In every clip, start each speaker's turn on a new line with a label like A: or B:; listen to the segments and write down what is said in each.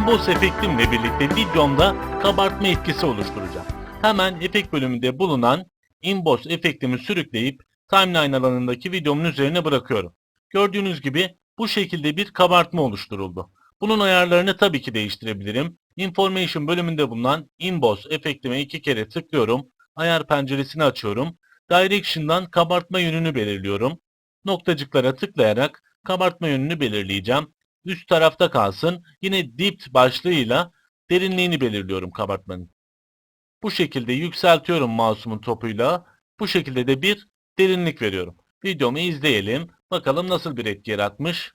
A: Inbox efektimle birlikte videomda kabartma etkisi oluşturacağım. Hemen efekt bölümünde bulunan Inbox efektimi sürükleyip timeline alanındaki videomun üzerine bırakıyorum. Gördüğünüz gibi bu şekilde bir kabartma oluşturuldu. Bunun ayarlarını tabii ki değiştirebilirim. Information bölümünde bulunan Inbox efektime iki kere tıklıyorum. Ayar penceresini açıyorum. Direction'dan kabartma yönünü belirliyorum. Noktacıklara tıklayarak kabartma yönünü belirleyeceğim. Üst tarafta kalsın. Yine Depth başlığıyla derinliğini belirliyorum kabartmanın. Bu şekilde yükseltiyorum mouse'umun topuyla. Bu şekilde de bir derinlik veriyorum. Videomu izleyelim. Bakalım nasıl bir etki yaratmış.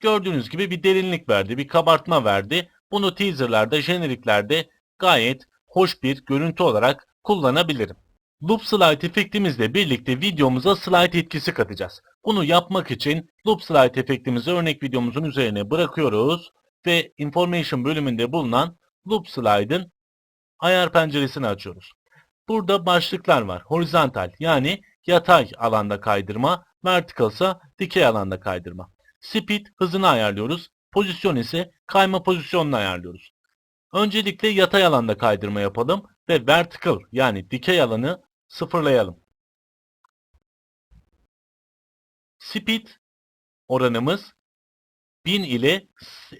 A: Gördüğünüz gibi bir derinlik verdi, bir kabartma verdi. Bunu teaserlarda, jeneriklerde gayet hoş bir görüntü olarak kullanabilirim. Loop Slide efektimizle birlikte videomuza slide etkisi katacağız. Bunu yapmak için Loop Slide efektimizi örnek videomuzun üzerine bırakıyoruz ve Information bölümünde bulunan Loop Slide'ın ayar penceresini açıyoruz. Burada başlıklar var. Horizontal yani yatay alanda kaydırma, vertical ise dikey alanda kaydırma. Speed hızını ayarlıyoruz. Pozisyon ise kayma pozisyonunu ayarlıyoruz. Öncelikle yatay alanda kaydırma yapalım ve vertical yani dikey alanı sıfırlayalım. Speed oranımız 1000 ile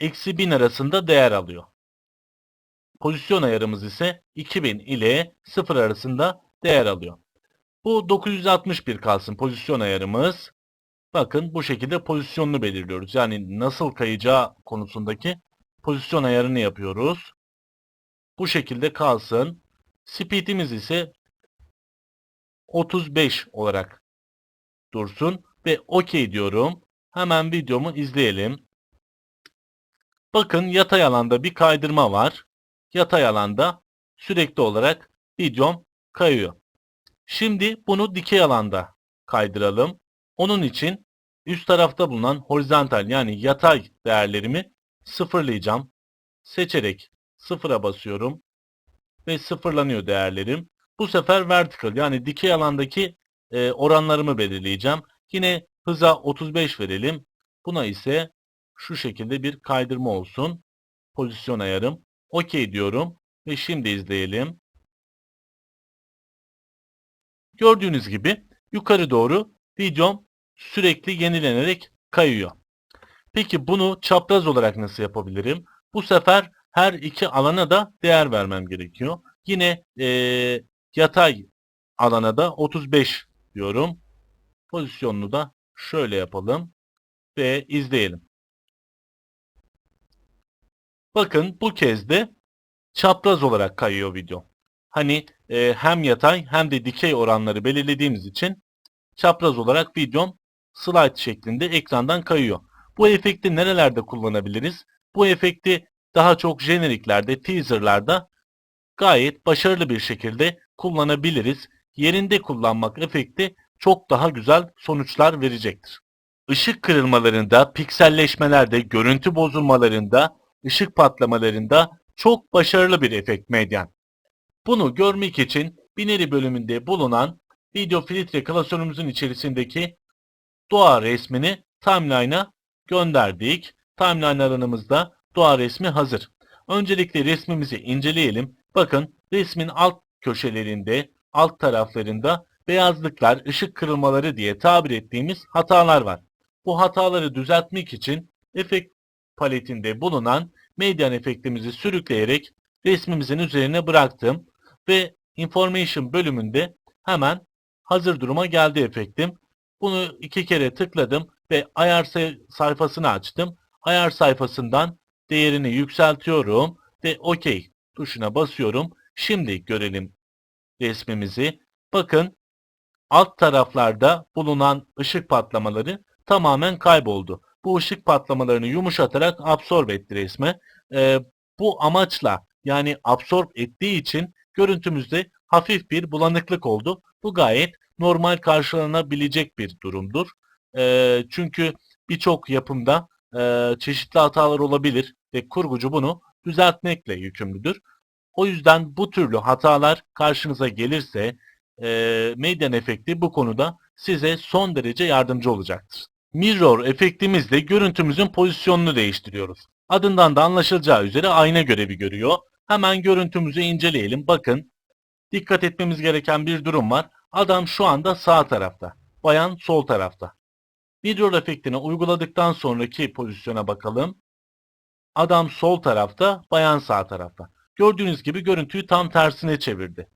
A: eksi 1000 arasında değer alıyor. Pozisyon ayarımız ise 2000 ile 0 arasında değer alıyor. Bu 961 kalsın pozisyon ayarımız. Bakın bu şekilde pozisyonunu belirliyoruz. Yani nasıl kayacağı konusundaki pozisyon ayarını yapıyoruz. Bu şekilde kalsın. Speed'imiz ise 35 olarak dursun ve OK diyorum. Hemen videomu izleyelim. Bakın yatay alanda bir kaydırma var. Yatay alanda sürekli olarak videom kayıyor. Şimdi bunu dikey alanda kaydıralım. Onun için üst tarafta bulunan horizontal yani yatay değerlerimi sıfırlayacağım. Seçerek sıfıra basıyorum ve sıfırlanıyor değerlerim. Bu sefer vertical yani dikey alandaki e, oranlarımı belirleyeceğim. Yine hıza 35 verelim. Buna ise şu şekilde bir kaydırma olsun. Pozisyon ayarım. OK diyorum ve şimdi izleyelim. Gördüğünüz gibi yukarı doğru videom sürekli yenilenerek kayıyor. Peki bunu çapraz olarak nasıl yapabilirim? Bu sefer her iki alana da değer vermem gerekiyor. Yine e, yatay alana da 35 diyorum. Pozisyonunu da şöyle yapalım ve izleyelim. Bakın bu kez de çapraz olarak kayıyor video. Hani e, hem yatay hem de dikey oranları belirlediğimiz için çapraz olarak videom slide şeklinde ekrandan kayıyor. Bu efekti nerelerde kullanabiliriz? Bu efekti daha çok jeneriklerde, teaserlarda gayet başarılı bir şekilde kullanabiliriz. Yerinde kullanmak efekti çok daha güzel sonuçlar verecektir. Işık kırılmalarında, pikselleşmelerde, görüntü bozulmalarında, ışık patlamalarında çok başarılı bir efekt medyan. Bunu görmek için binary bölümünde bulunan video filtre klasörümüzün içerisindeki doğa resmini timeline'a gönderdik. Timeline alanımızda doğa resmi hazır. Öncelikle resmimizi inceleyelim. Bakın resmin alt köşelerinde, alt taraflarında beyazlıklar, ışık kırılmaları diye tabir ettiğimiz hatalar var. Bu hataları düzeltmek için efekt paletinde bulunan medyan efektimizi sürükleyerek resmimizin üzerine bıraktım ve information bölümünde hemen hazır duruma geldi efektim. Bunu iki kere tıkladım ve ayar sayfasını açtım. Ayar sayfasından değerini yükseltiyorum ve OK tuşuna basıyorum. Şimdi görelim resmimizi. Bakın alt taraflarda bulunan ışık patlamaları tamamen kayboldu. Bu ışık patlamalarını yumuşatarak absorb etti resme. Ee, bu amaçla yani absorb ettiği için görüntümüzde hafif bir bulanıklık oldu. Bu gayet normal karşılanabilecek bir durumdur. E, çünkü birçok yapımda e, çeşitli hatalar olabilir ve kurgucu bunu düzeltmekle yükümlüdür. O yüzden bu türlü hatalar karşınıza gelirse e, medyan efekti bu konuda size son derece yardımcı olacaktır. Mirror efektimizle görüntümüzün pozisyonunu değiştiriyoruz. Adından da anlaşılacağı üzere ayna görevi görüyor. Hemen görüntümüzü inceleyelim. Bakın dikkat etmemiz gereken bir durum var. Adam şu anda sağ tarafta. Bayan sol tarafta. Mirror efektini uyguladıktan sonraki pozisyona bakalım. Adam sol tarafta, bayan sağ tarafta. Gördüğünüz gibi görüntüyü tam tersine çevirdi.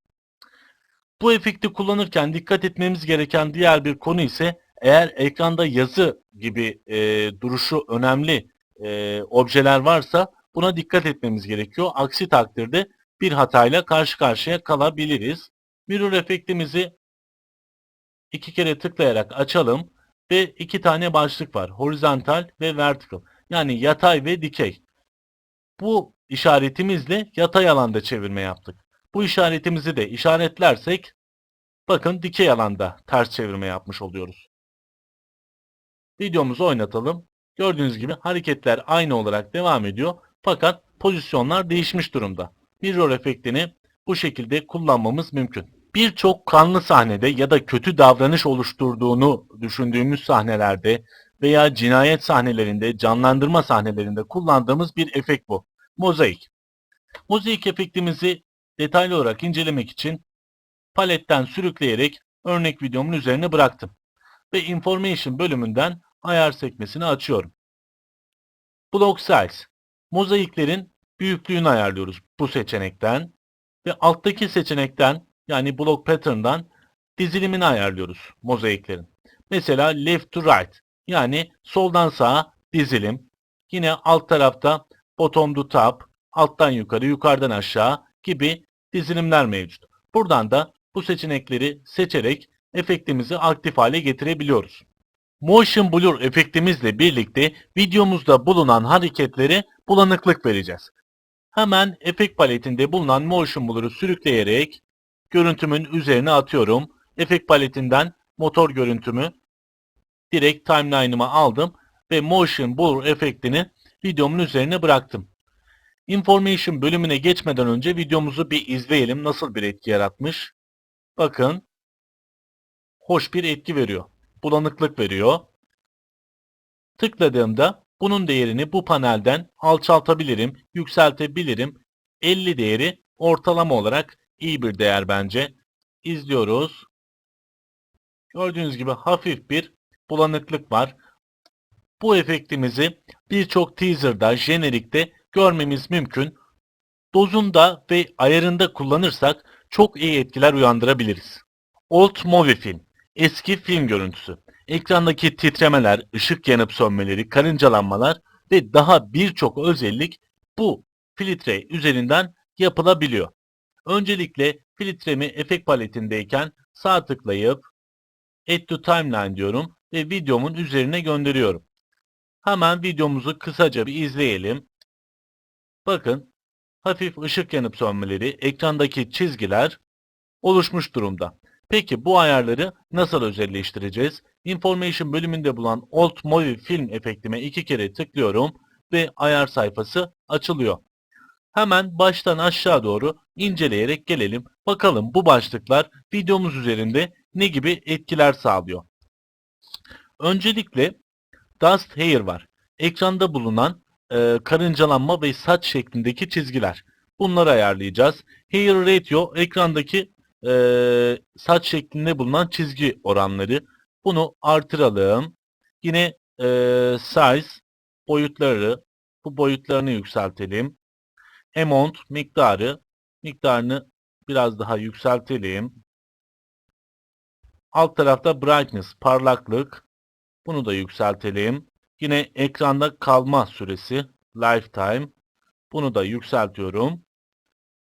A: Bu efekti kullanırken dikkat etmemiz gereken diğer bir konu ise eğer ekranda yazı gibi e, duruşu önemli e, objeler varsa buna dikkat etmemiz gerekiyor. Aksi takdirde bir hatayla karşı karşıya kalabiliriz. Mirror efektimizi iki kere tıklayarak açalım ve iki tane başlık var. Horizontal ve vertical. Yani yatay ve dikey. Bu işaretimizle yatay alanda çevirme yaptık. Bu işaretimizi de işaretlersek bakın dikey alanda ters çevirme yapmış oluyoruz. Videomuzu oynatalım. Gördüğünüz gibi hareketler aynı olarak devam ediyor. Fakat pozisyonlar değişmiş durumda. Mirror efektini bu şekilde kullanmamız mümkün. Birçok kanlı sahnede ya da kötü davranış oluşturduğunu düşündüğümüz sahnelerde veya cinayet sahnelerinde, canlandırma sahnelerinde kullandığımız bir efekt bu. Mozaik. Mozaik efektimizi detaylı olarak incelemek için paletten sürükleyerek örnek videomun üzerine bıraktım. Ve Information bölümünden ayar sekmesini açıyorum. Block Size. Mozaiklerin büyüklüğünü ayarlıyoruz bu seçenekten. Ve alttaki seçenekten yani Block Pattern'dan dizilimini ayarlıyoruz mozaiklerin. Mesela Left to Right yani soldan sağa dizilim. Yine alt tarafta Bottom to Top, alttan yukarı, yukarıdan aşağı gibi dizilimler mevcut. Buradan da bu seçenekleri seçerek efektimizi aktif hale getirebiliyoruz. Motion Blur efektimizle birlikte videomuzda bulunan hareketlere bulanıklık vereceğiz. Hemen efekt paletinde bulunan Motion Blur'u sürükleyerek görüntümün üzerine atıyorum. Efekt paletinden motor görüntümü direkt timeline'ıma aldım ve Motion Blur efektini videomun üzerine bıraktım. Information bölümüne geçmeden önce videomuzu bir izleyelim nasıl bir etki yaratmış. Bakın hoş bir etki veriyor. Bulanıklık veriyor. Tıkladığımda bunun değerini bu panelden alçaltabilirim, yükseltebilirim. 50 değeri ortalama olarak iyi bir değer bence. İzliyoruz. Gördüğünüz gibi hafif bir bulanıklık var. Bu efektimizi birçok teaser'da, jenerikte görmemiz mümkün. Dozunda ve ayarında kullanırsak çok iyi etkiler uyandırabiliriz. Old Movie Film, eski film görüntüsü. Ekrandaki titremeler, ışık yanıp sönmeleri, karıncalanmalar ve daha birçok özellik bu filtre üzerinden yapılabiliyor. Öncelikle filtremi efekt paletindeyken sağ tıklayıp Add to Timeline diyorum ve videomun üzerine gönderiyorum. Hemen videomuzu kısaca bir izleyelim. Bakın hafif ışık yanıp sönmeleri, ekrandaki çizgiler oluşmuş durumda. Peki bu ayarları nasıl özelleştireceğiz? Information bölümünde bulunan Old Movie Film efektime iki kere tıklıyorum ve ayar sayfası açılıyor. Hemen baştan aşağı doğru inceleyerek gelelim. Bakalım bu başlıklar videomuz üzerinde ne gibi etkiler sağlıyor. Öncelikle Dust Hair var. Ekranda bulunan e, karıncalanma ve saç şeklindeki çizgiler. Bunları ayarlayacağız. Hair Ratio ekrandaki e, saç şeklinde bulunan çizgi oranları. Bunu artıralım. Yine e, size boyutları bu boyutlarını yükseltelim. Amount miktarı miktarını biraz daha yükseltelim. Alt tarafta brightness parlaklık bunu da yükseltelim. Yine ekranda kalma süresi lifetime bunu da yükseltiyorum.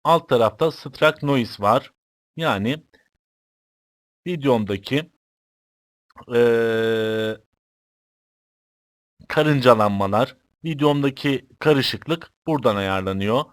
A: Alt tarafta struck noise var. Yani videomdaki ee, karıncalanmalar, videomdaki karışıklık buradan ayarlanıyor.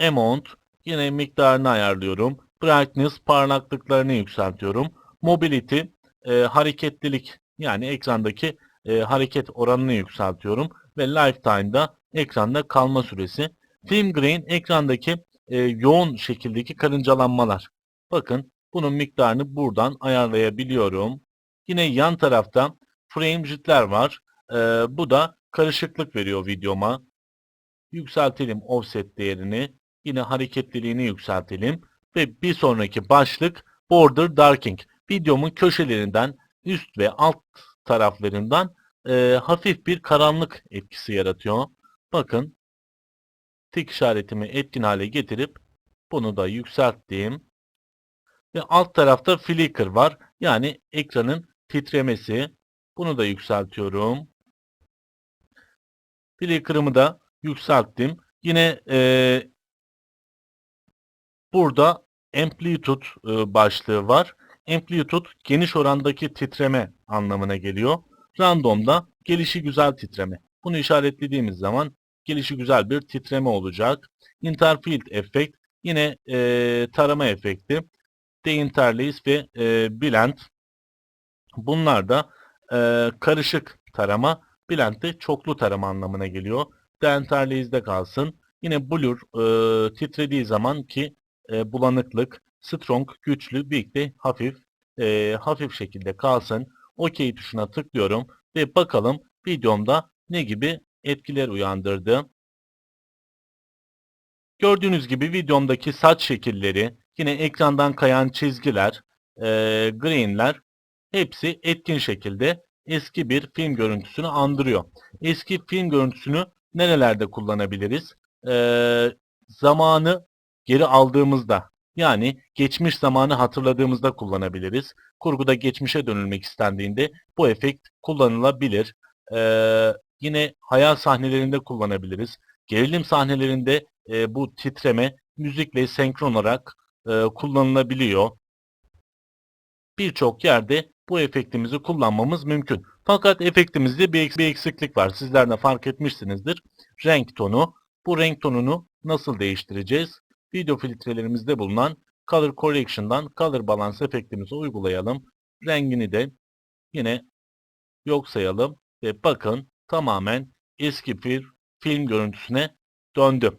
A: Amount yine miktarını ayarlıyorum. Brightness parlaklıklarını yükseltiyorum. Mobility e, hareketlilik yani ekrandaki e, hareket oranını yükseltiyorum. Ve Lifetime'da ekranda kalma süresi. Film Grain ekrandaki e, yoğun şekildeki karıncalanmalar. Bakın bunun miktarını buradan ayarlayabiliyorum. Yine yan tarafta frame jitter var. Ee, bu da karışıklık veriyor videoma. Yükseltelim offset değerini. Yine hareketliliğini yükseltelim. Ve bir sonraki başlık border darkening. Videomun köşelerinden üst ve alt taraflarından e, hafif bir karanlık etkisi yaratıyor. Bakın tik işaretimi etkin hale getirip bunu da yükselttim. Ve alt tarafta flicker var. Yani ekranın titremesi. Bunu da yükseltiyorum. Flicker'ımı da yükselttim. Yine e, burada amplitude e, başlığı var. Amplitude geniş orandaki titreme anlamına geliyor. Random'da gelişi güzel titreme. Bunu işaretlediğimiz zaman gelişi güzel bir titreme olacak. Interfield efekt yine e, tarama efekti. Deinterlace ve e, blend. Bunlar da e, karışık tarama. Blend de çoklu tarama anlamına geliyor. Deinterlace'de kalsın. Yine blur e, titrediği zaman ki e, bulanıklık, strong, güçlü, weak de hafif, e, hafif şekilde kalsın. OK tuşuna tıklıyorum ve bakalım videomda ne gibi etkiler uyandırdı. Gördüğünüz gibi videomdaki saç şekilleri, yine ekrandan kayan çizgiler, e, greenler hepsi etkin şekilde eski bir film görüntüsünü andırıyor. Eski film görüntüsünü nerelerde kullanabiliriz? E, zamanı geri aldığımızda yani geçmiş zamanı hatırladığımızda kullanabiliriz. Kurguda geçmişe dönülmek istendiğinde bu efekt kullanılabilir. Ee, yine hayal sahnelerinde kullanabiliriz. Gerilim sahnelerinde e, bu titreme müzikle senkron olarak e, kullanılabiliyor. Birçok yerde bu efektimizi kullanmamız mümkün. Fakat efektimizde bir, bir eksiklik var. Sizler de fark etmişsinizdir. Renk tonu. Bu renk tonunu nasıl değiştireceğiz? Video filtrelerimizde bulunan Color Correction'dan Color Balance efektimizi uygulayalım. Rengini de yine yok sayalım ve bakın tamamen eski bir film görüntüsüne döndü.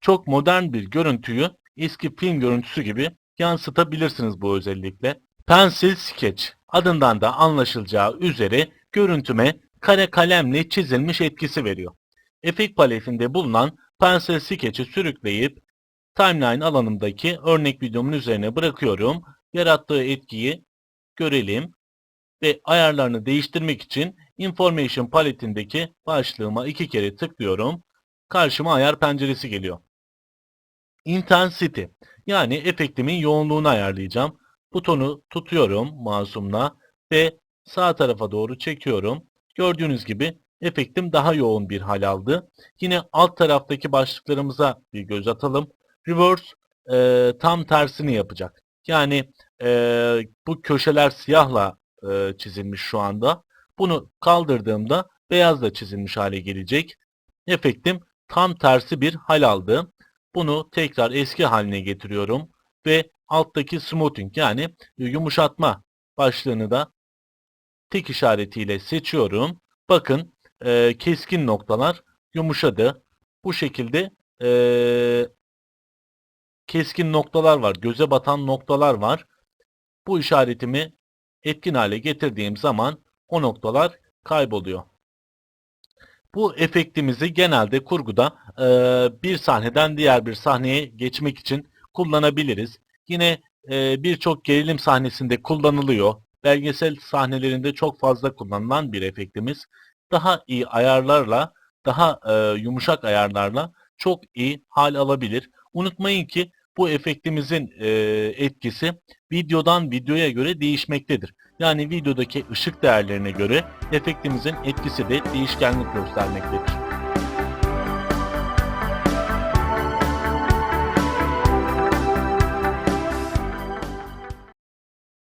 A: Çok modern bir görüntüyü eski film görüntüsü gibi yansıtabilirsiniz bu özellikle. Pencil Sketch adından da anlaşılacağı üzere görüntüme kare kalemle çizilmiş etkisi veriyor. Efekt paletinde bulunan Pencil Sketch'i sürükleyip timeline alanımdaki örnek videomun üzerine bırakıyorum. Yarattığı etkiyi görelim ve ayarlarını değiştirmek için Information paletindeki başlığıma iki kere tıklıyorum. Karşıma ayar penceresi geliyor. Intensity yani efektimin yoğunluğunu ayarlayacağım. Butonu tutuyorum masumla ve sağ tarafa doğru çekiyorum. Gördüğünüz gibi efektim daha yoğun bir hal aldı. Yine alt taraftaki başlıklarımıza bir göz atalım. Reverse e, tam tersini yapacak. Yani e, bu köşeler siyahla e, çizilmiş şu anda. Bunu kaldırdığımda beyazla çizilmiş hale gelecek. Efektim tam tersi bir hal aldı. Bunu tekrar eski haline getiriyorum ve alttaki smoothing yani yumuşatma başlığını da tik işaretiyle seçiyorum. Bakın e, keskin noktalar yumuşadı. Bu şekilde e, keskin noktalar var, göze batan noktalar var. Bu işaretimi etkin hale getirdiğim zaman o noktalar kayboluyor. Bu efektimizi genelde kurguda e, bir sahneden diğer bir sahneye geçmek için kullanabiliriz. Yine e, birçok gerilim sahnesinde kullanılıyor. Belgesel sahnelerinde çok fazla kullanılan bir efektimiz. Daha iyi ayarlarla, daha e, yumuşak ayarlarla çok iyi hal alabilir. Unutmayın ki bu efektimizin e, etkisi videodan videoya göre değişmektedir. Yani videodaki ışık değerlerine göre efektimizin etkisi de değişkenlik göstermektedir.